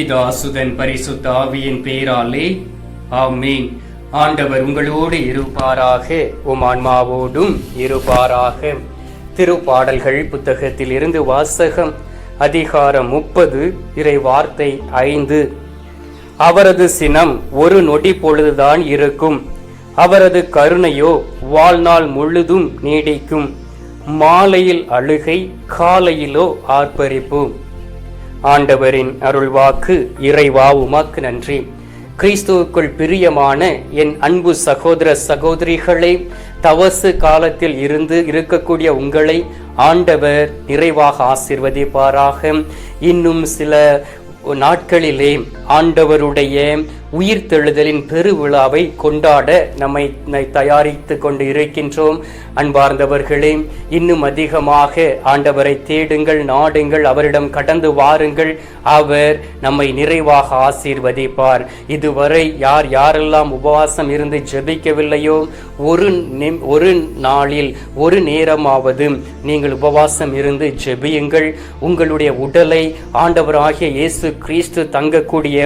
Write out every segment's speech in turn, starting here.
பிதாசுதன் பரிசுத்த ஆவியின் பேராலே. ஆமீன். ஆண்டவர் உங்களோடு இருப்பாராக. உம் ஆன்மாவோடும் இருப்பாராக. திருப்பாடல்கள் புத்தகத்தில் இருந்து வாசகம் அதிகாரம் முப்பது இறை வார்த்தை ஐந்து. அவரது சினம் ஒரு நொடி பொழுதுதான் இருக்கும். அவரது கருணையோ வாழ்நாள் முழுதும் நீடிக்கும். மாலையில் அழுகை காலையிலோ ஆர்ப்பரிப்பு. ஆண்டவரின் அருள்வாக்கு இறைவா உமாக்கு நன்றி. கிறிஸ்துவுக்குள் பிரியமான என் அன்பு சகோதர சகோதரிகளை தவசு காலத்தில் இருந்து இருக்கக்கூடிய உங்களை ஆண்டவர் நிறைவாக ஆசிர்வதிப்பாராக. இன்னும் சில நாட்களிலே ஆண்டவருடைய உயிர்த்தெழுதலின் பெருவிழாவை கொண்டாட நம்மை தயாரித்து கொண்டு இருக்கின்றோம் அன்பார்ந்தவர்களே இன்னும் அதிகமாக ஆண்டவரை தேடுங்கள் நாடுங்கள் அவரிடம் கடந்து வாருங்கள். அவர் நம்மை நிறைவாக ஆசீர்வதிப்பார். இதுவரை யார் யாரெல்லாம் உபவாசம் இருந்து ஜெபிக்கவில்லையோ ஒரு ஒரு நாளில் ஒரு நேரமாவது நீங்கள் உபவாசம் இருந்து ஜெபியுங்கள். உங்களுடைய உடலை ஆண்டவராகிய இயேசு கிறிஸ்து தங்கக்கூடிய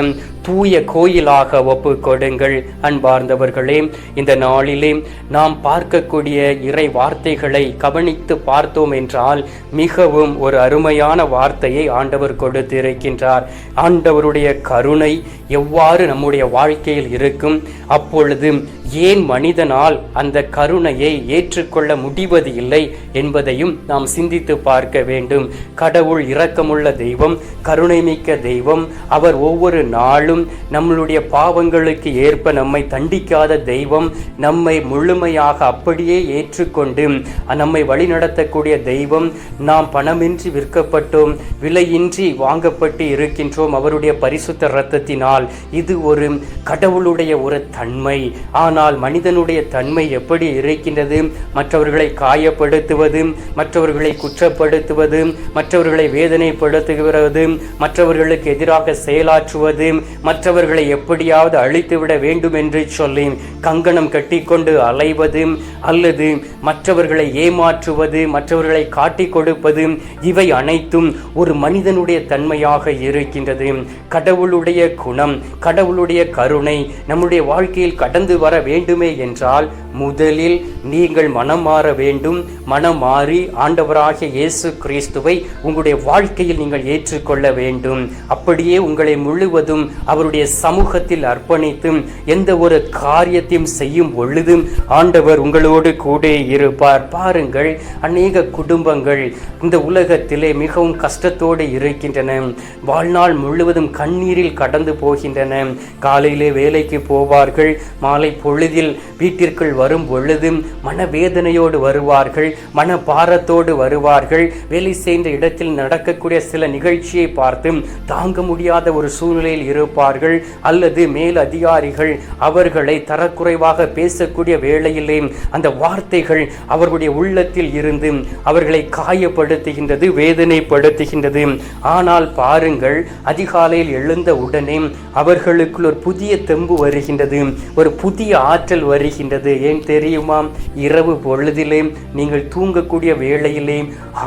தூய கோயிலாக ஒப்பு கொடுங்கள் அன்பார்ந்தவர்களே. இந்த நாளிலே நாம் பார்க்கக்கூடிய இறை வார்த்தைகளை கவனித்து பார்த்தோம் என்றால் மிகவும் ஒரு அருமையான வார்த்தையை ஆண்டவர் கொடுத்திருக்கின்றார். ஆண்டவருடைய கருணை எவ்வாறு நம்முடைய வாழ்க்கையில் இருக்கும்? அப்பொழுது ஏன் மனிதனால் அந்த கருணையை ஏற்றுக்கொள்ள முடிவது இல்லை என்பதையும் நாம் சிந்தித்து பார்க்க வேண்டும். கடவுள் இரக்கமுள்ள தெய்வம் கருணைமிக்க தெய்வம் அவர் ஒவ்வொரு நாளும் நம்மளுடைய பாவங்களுக்கு ஏற்ப நம்மை தண்டிக்காத தெய்வம் நம்மை முழுமையாக அப்படியே ஏற்றுக்கொண்டு நம்மை வழிநடத்தக்கூடிய தெய்வம். நாம் பணமின்றி விற்கப்பட்டோம் விலையின்றி வாங்கப்பட்டு இருக்கின்றோம் அவருடைய பரிசுத்த இரத்தத்தினால். இது ஒரு கடவுளுடைய ஒரு தன்மை. ஆனால் மனிதனுடைய தன்மை எப்படி இருக்கின்றது? மற்றவர்களை காயப்படுத்துவது மற்றவர்களை குற்றப்படுத்துவது மற்றவர்களை வேதனைப்படுத்துகிறது மற்றவர்களுக்கு எதிராக செயலாற்றுவது மற்றவர்களை எப்படியாவது அழித்துவிட வேண்டும் என்று சொல்லி கங்கணம் கட்டிக்கொண்டு அலைவது அல்லது மற்றவர்களை ஏமாற்றுவது மற்றவர்களை காட்டிக் கொடுப்பது இவை அனைத்தும் ஒரு மனிதனுடைய தன்மையாக இருக்கின்றது. கடவுளுடைய குணம் கடவுளுடைய கருணை நம்முடைய வாழ்க்கையில் கடந்து வர வேண்டுமே என்றால் முதலில் நீங்கள் மனம் மாற வேண்டும். மனம் மாறி ஆண்டவராகிய இயேசு கிறிஸ்துவை உங்களுடைய வாழ்க்கையில் நீங்கள் ஏற்றுக்கொள்ள வேண்டும். அப்படியே உங்களை முழுவதும் அவருடைய சமூகத்தில் அர்ப்பணித்து எந்த ஒரு காரியத்தையும் செய்யும் பொழுதும் ஆண்டவர் உங்களோடு கூட இருப்பார். பாருங்கள் அநேக குடும்பங்கள் இந்த உலகத்திலே மிகவும் கஷ்டத்தோடு இருக்கின்றன. வாழ்நாள் முழுவதும் கண்ணீரில் கடந்து போகின்றன. காலையிலே வேலைக்கு போவார்கள் மாலை பொழுதில் வீட்டிற்குள் வரும் பொழுதும் மனவேதனையோடு வருவார்கள் மன பாரத்தோடு வருவார்கள். வேலை செய்த இடத்தில் நடக்கக்கூடிய சில நிகழ்ச்சியை பார்த்து தாங்க முடியாத ஒரு சூழ்நிலையில் இருப்பார்கள். அல்லது மேல் அதிகாரிகள் அவர்களை தரக்குறைவாக பேசக்கூடிய வேளையிலே அந்த வார்த்தைகள் அவர்களுடைய உள்ளத்தில் இருந்து அவர்களை காயப்படுத்துகின்றது வேதனைப்படுத்துகின்றது. ஆனால் பாருங்கள் அதிகாலையில் எழுந்த உடனே அவர்களுக்குள் ஒரு புதிய தெம்பு வருகின்றது. ஒரு புதிய ஆற்றல் வருகின்றது. ஏன் தெரியுமா? இரவு பொழுதிலே நீங்கள் தூங்கக்கூடிய வேளையிலே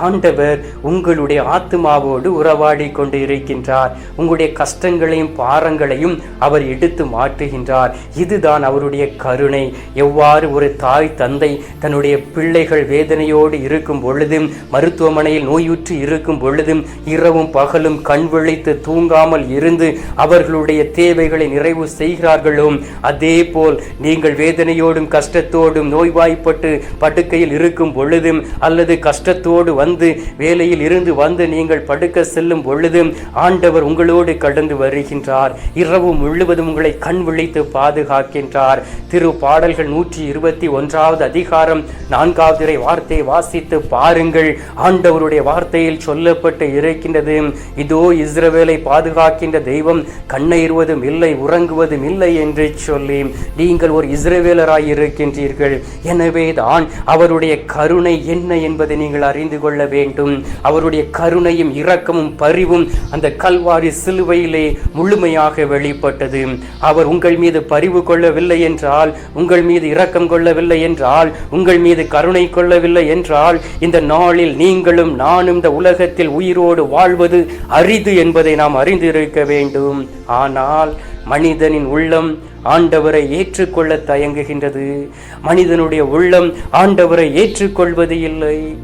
ஆண்டவர் உங்களுடைய ஆத்மாவோடு உறவாடி கொண்டு இருக்கின்றார் உங்களுடைய கஷ்டங்களையும் பாரங்களையும் அவர் எடுத்து மாற்றுகின்றார். இதுதான் அவருடைய கருணை. எவ்வாறு ஒரு தாய் தந்தை தன்னுடைய பிள்ளைகள் வேதனையோடு இருக்கும் பொழுதும் மருத்துவமனையில் நோயுற்று இருக்கும் பொழுதும் இரவும் பகலும் கண் விழித்து தூங்காமல் இருந்து அவர்களுடைய தேவைகளை நிறைவு செய்கிறார்களோ அதே போல் நீங்கள் வேதனையோடும் கஷ்டத்தோடும் நோய்வாய்ப்பட்டு படுக்கையில் இருக்கும் பொழுதும் அல்லது கஷ்டத்தோடு வந்து வேலையில் இருந்து வந்து நீங்கள் படுக்க செல்லும் பொழுதும் ஆண்டவர் உங்களோடு கடந்து வருகின்றார். இரவு முழுவதும் உங்களை கண் விழித்து பாதுகாக்கின்றார். திரு பாடல்கள் நூற்றி இருபத்தி ஒன்றாவது அதிகாரம் நான்காவது வார்த்தையை வார்த்தை வாசித்து பாருங்கள். ஆண்டவருடைய வார்த்தையில் சொல்லப்பட்டு இருக்கின்றது இதோ இஸ்ரவேலை பாதுகாக்கின்ற தெய்வம் கண்ணெயிருவதும் இல்லை உறங்குவதும் இல்லை என்று சொல்லி நீங்கள் ஒரு இஸ்ரேவேலராய் இருக்கின்றீர்கள். எனவே தான் அவருடைய கருணை என்ன என்பதை நீங்கள் அறிந்து கொள்ள வேண்டும். அவருடைய கருணையும் இரக்கமும் பரிவும் அந்த கல்வாரி சிலுவையிலே முழுமையாக வெளிப்பட்டது. அவர் உங்கள் மீது பரிவு கொள்ளவில்லை என்றால் உங்கள் மீது இரக்கம் கொள்ளவில்லை என்றால் உங்கள் மீது கருணை கொள்ளவில்லை என்றால் இந்த நாளில் நீங்களும் நானும் இந்த உலகத்தில் உயிரோடு வாழ்வது அரிது என்பதை நாம் அறிந்திருக்க வேண்டும். ஆனால் மனிதனின் உள்ளம் ஆண்டவரை ஏற்றுக்கொள்ள தயங்குகின்றது. மனிதனுடைய உள்ளம் ஆண்டவரை ஏற்றுக்கொள்வது இல்லை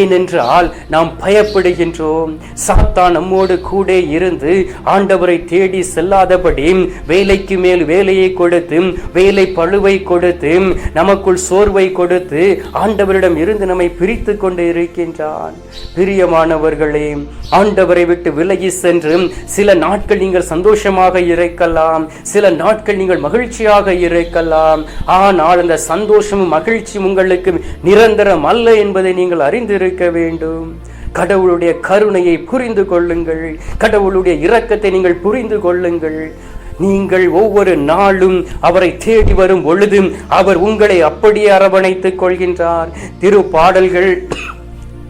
ஏனென்றால் நாம் பயப்படுகின்றோம். சாத்தான் நம்மோடு கூட இருந்து ஆண்டவரை தேடி செல்லாதபடி வேலைக்கு மேல் வேலையை கொடுத்து வேலை பழுவை கொடுத்து நமக்குள் சோர்வை கொடுத்து ஆண்டவரிடம் இருந்து நம்மை பிரித்து கொண்டு இருக்கின்றான். பிரியமானவர்களே ஆண்டவரை விட்டு விலகி சென்று சில நாட்கள் நீங்கள் சந்தோஷமாக இருக்கலாம் சில நாட்கள் நீங்கள் மகிழ்ச்சியாக இருக்கலாம். ஆனால் அந்த சந்தோஷமும் மகிழ்ச்சியும் உங்களுக்கு நிரந்தரம் அல்ல என்பதை நீங்கள் அறிந்து அறிந்திருக்க வேண்டும். கடவுளுடைய கருணையை புரிந்து கொள்ளுங்கள். கடவுளுடைய இரக்கத்தை நீங்கள் புரிந்து கொள்ளுங்கள். நீங்கள் ஒவ்வொரு நாளும் அவரை தேடி வரும் பொழுதும் அவர் உங்களை அப்படியே அரவணைத்துக் கொள்கின்றார். திரு பாடல்கள்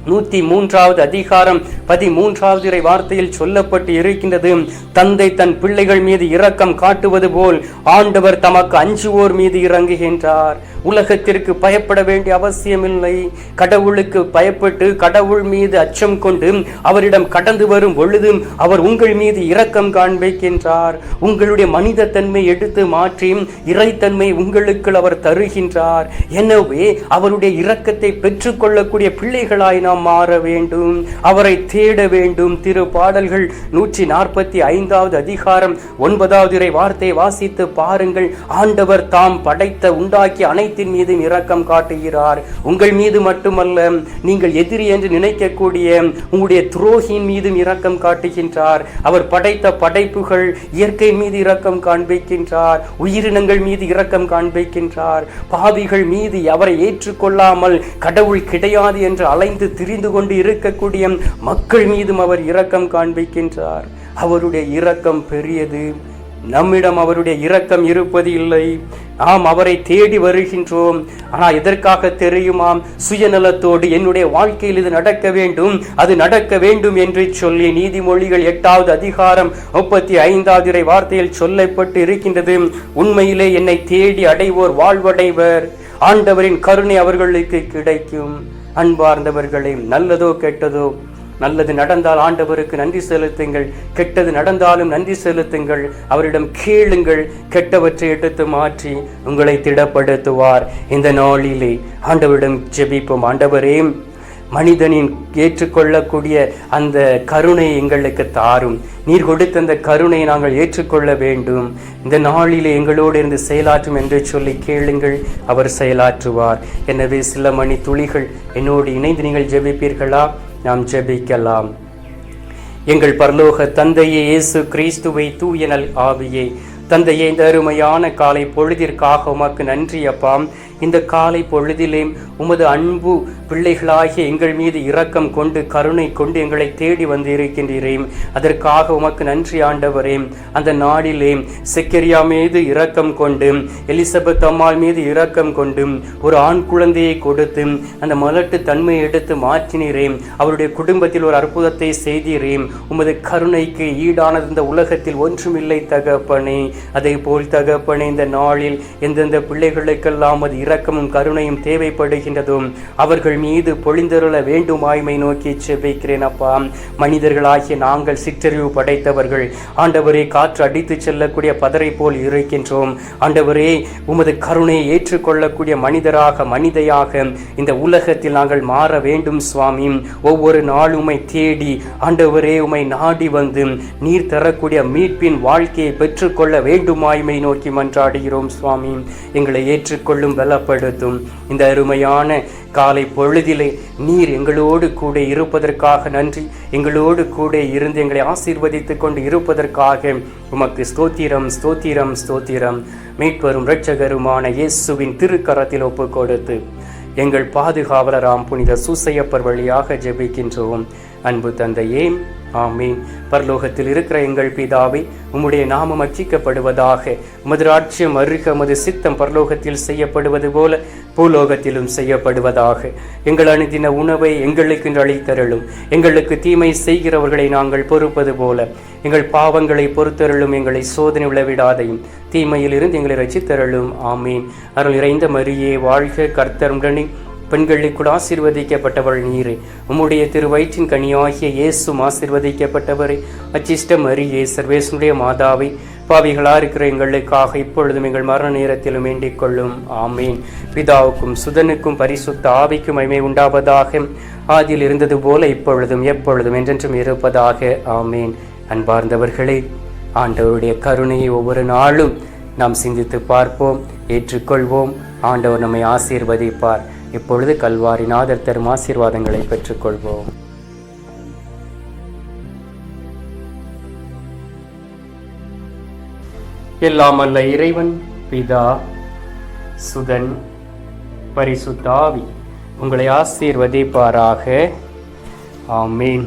நூத்தி மூன்றாவது அதிகாரம் பதிமூன்றாவது இறை வார்த்தையில் சொல்லப்பட்டு இருக்கின்றது. தந்தை தன் பிள்ளைகள் மீது இரக்கம் காட்டுவது போல் ஆண்டவர் தமக்கு அஞ்சுவோர் மீது இறங்குகின்றார். உலகத்திற்கு பயப்பட வேண்டிய அவசியமில்லை. கடவுளுக்கு பயப்பட்டு கடவுள் மீது அச்சம் கொண்டு அவரிடம் கடந்து வரும் பொழுதும் அவர் உங்கள் மீது இரக்கம் காண்பிக்கின்றார். உங்களுடைய மனித தன்மை எடுத்து மாற்றி இறைத்தன்மை உங்களுக்கு அவர் தருகின்றார். எனவே அவருடைய இரக்கத்தை பெற்றுக்கொள்ளக்கூடிய பிள்ளைகளாய் நாம் மாற வேண்டும். அவரை தேட வேண்டும். திரு பாடல்கள் நூற்றி நாற்பத்தி ஐந்தாவது அதிகாரம் ஒன்பதாவது இறை வார்த்தை வாசித்து பாருங்கள். ஆண்டவர் தாம் படைத்த உண்டாக்கி அனைத்தின் மீதும் இரக்கம் காட்டுகிறார். உங்கள் மீது மட்டுமல்ல நீங்கள் எதிரி என்று நினைக்கக்கூடிய உங்களுடைய துரோகியின் மீதும் இரக்கம் காட்டுகின்றார். அவர் படைத்த படைப்புகள் இயற்கை மீது இரக்கம் காண்பிக்கின்றார். உயிரினங்கள் மீது இரக்கம் காண்பிக்கின்றார். பாவிகள் மீது அவரை ஏற்றுக்கொள்ளாமல் கடவுள் கிடையாது என்று அலைந்து திரிந்து கொண்டு இருக்கக்கூடிய மக்கள் மீதும் அவர் இரக்கம் காண்பிக்கின்றார். அவருடைய இரக்கம் பெரியது. நம்மிடம் அவருடைய இரக்கம் இருப்பது இல்லை. நாம் அவரை தேடி வருகின்றோம். ஆனால் எதற்காக தெரியுமாம்? சுயநலத்தோடு என்னுடைய வாழ்க்கையில் இது நடக்க வேண்டும். அது நடக்க வேண்டும் என்று சொல்லி நீதிமொழிகள் எட்டாவது அதிகாரம் முப்பத்தி ஐந்தாவது இறை வார்த்தையில் சொல்லப்பட்டு இருக்கின்றது. உண்மையிலே என்னை தேடி அடைவோர் வாழ்வடைவர். ஆண்டவரின் கருணை அவர்களுக்கு கிடைக்கும். அன்பார்ந்தவர்களே நல்லதோ கெட்டதோ நல்லது நடந்தால் ஆண்டவருக்கு நன்றி செலுத்துங்கள். கெட்டது நடந்தாலும் நன்றி செலுத்துங்கள். அவரிடம் கேளுங்கள். கெட்டவற்றை எடுத்து மாற்றி உங்களை திடப்படுத்துவார். இந்த நாளிலே ஆண்டவரிடம் ஜெபிப்போம். ஆண்டவரே மனிதனின் ஏற்றுக்கொள்ளக்கூடிய அந்த கருணை எங்களுக்கு தாரும். நீர் கொடுத்த அந்த கருணை நாங்கள் ஏற்றுக்கொள்ள வேண்டும். இந்த நாளிலே எங்களோடு இருந்து செயலாற்றும் என்று சொல்லி கேளுங்கள் அவர் செயலாற்றுவார். எனவே சில மணி துளிகள் என்னோடு இணைந்து நீங்கள் ஜெபிப்பீர்களா? நாம் ஜெபிக்கலாம். எங்கள் பரலோக தந்தையே இயேசு கிறிஸ்துவை தூயனல் ஆவியை ஆவியே தந்தையே இந்த அருமையான காலை பொழுதிற்காக உமக்கு நன்றி அப்பாம் இந்த காலை பொழுதிலே உமது அன்பு பிள்ளைகளாகிய எங்கள் மீது இரக்கம் கொண்டு கருணை கொண்டு எங்களை தேடி வந்து இருக்கின்றீரே அதற்காக உமக்கு நன்றி ஆண்டவரே. அந்த நாளிலே செக்கரியா மீது இரக்கம் கொண்டு எலிசபெத் அம்மாள் மீது இரக்கம் கொண்டு ஒரு ஆண் குழந்தையை கொடுத்து அந்த மலட்டு தன்மையை எடுத்து மாற்றினீரே. அவருடைய குடும்பத்தில் ஒரு அற்புதத்தை செய்தீரே. உமது கருணைக்கு ஈடானது இந்த உலகத்தில் ஒன்றுமில்லை தகப்பனே. அதே போல் தகப்பனே இந்த நாளில் எந்தெந்த பிள்ளைகளுக்கெல்லாம் அது இரக்கமும் கருணையும் தேவைப்படுகின்றதும் அவர்கள் மீது பொழிந்தருள வேண்டுமாய்மை நோக்கி செவ்விக்கிறேன் அப்பா. மனிதர்களாகிய நாங்கள் சிற்றறிவு படைத்தவர்கள் ஆண்டவரே காற்று அடித்து செல்லக்கூடிய பதரை போல் இருக்கின்றோம். ஆண்டவரே உமது கருணையை ஏற்றுக்கொள்ளக்கூடிய மனிதராக மனிதையாக இந்த உலகத்தில் நாங்கள் மாற வேண்டும் சுவாமி. ஒவ்வொரு நாளுமை தேடி ஆண்டவரே உம்மை நாடி வந்து நீர் தரக்கூடிய மீட்பின் வாழ்க்கையை பெற்றுக்கொள்ள வேண்டுமாய்மை நோக்கி மன்றாடுகிறோம் சுவாமி. எங்களை ஏற்றுக்கொள்ளும் பலப்படுத்தும். இந்த அருமையான காலை பொழுதிலே நீர் எங்களோடு கூட இருப்பதற்காக நன்றி. எங்களோடு கூட இருந்து எங்களை ஆசீர்வதித்துக் கொண்டு இருப்பதற்காக உமக்கு ஸ்தோத்திரம் ஸ்தோத்திரம் ஸ்தோத்திரம். மீட்பரும் இரட்சகருமான இயேசுவின் திருக்கரத்தில் ஒப்பு கொடுத்து எங்கள் பாதுகாவலராம் புனித சூசையப்பர் வழியாக ஜெபிக்கின்றோம். அன்பு தந்தையே ஆமீன். பரலோகத்தில் இருக்கிற எங்கள் பிதாவே உம்முடைய நாமம் அச்சிக்கப்படுவதாக உமது ராட்சியம் அருக உமது சித்தம் பரலோகத்தில் செய்யப்படுவது போல பூலோகத்திலும் செய்யப்படுவதாக. எங்கள் அணுதின உணவை எங்களுக்கு அளித்தருளும் எங்களுக்கு தீமை செய்கிறவர்களை நாங்கள் பொறுப்பது போல. எங்கள் பாவங்களை பொறுத்தருளும் எங்களை சோதனை விளவிடாதையும். தீமையில் இருந்து எங்களை ரசித்தருளும் ஆமீன். அருள் இறைந்த மரியே வாழ்க கர்த்தருடனே பெண்களை கூட ஆசீர்வதிக்கப்பட்டவள் நீரே. உம்முடைய திருவயிற்றின் கனியாகிய இயேசும் ஆசீர்வதிக்கப்பட்டவரே. அச்சிஷ்ட மரியே சர்வேசனுடைய மாதாவை. பாவிகளாக இருக்கிற எங்களுக்காக இப்பொழுதும் எங்கள் மரண நேரத்திலும் வேண்டிக் கொள்ளும். ஆமீன். பிதாவுக்கும் சுதனுக்கும் பரிசுத்த ஆவிக்கும் மைமை உண்டாவதாக. ஆதியில் இருந்தது போல இப்பொழுதும் எப்பொழுதும் என்றென்றும் இருப்பதாக. ஆமீன். அன்பார்ந்தவர்களே ஆண்டவருடைய கருணையை ஒவ்வொரு நாளும் நாம் சிந்தித்து பார்ப்போம் ஏற்றுக்கொள்வோம். ஆண்டவர் நம்மை ஆசீர்வதிப்பார். இப்பொழுது கல்வாரிநாதர் தரும் ஆசீர்வாதங்களை பெற்றுக்கொள்வோம். எல்லாம் அல்ல இறைவன் பிதா சுதன் பரிசுத்தாவி உங்களை ஆசீர்வதிப்பாராக. ஆமீன்.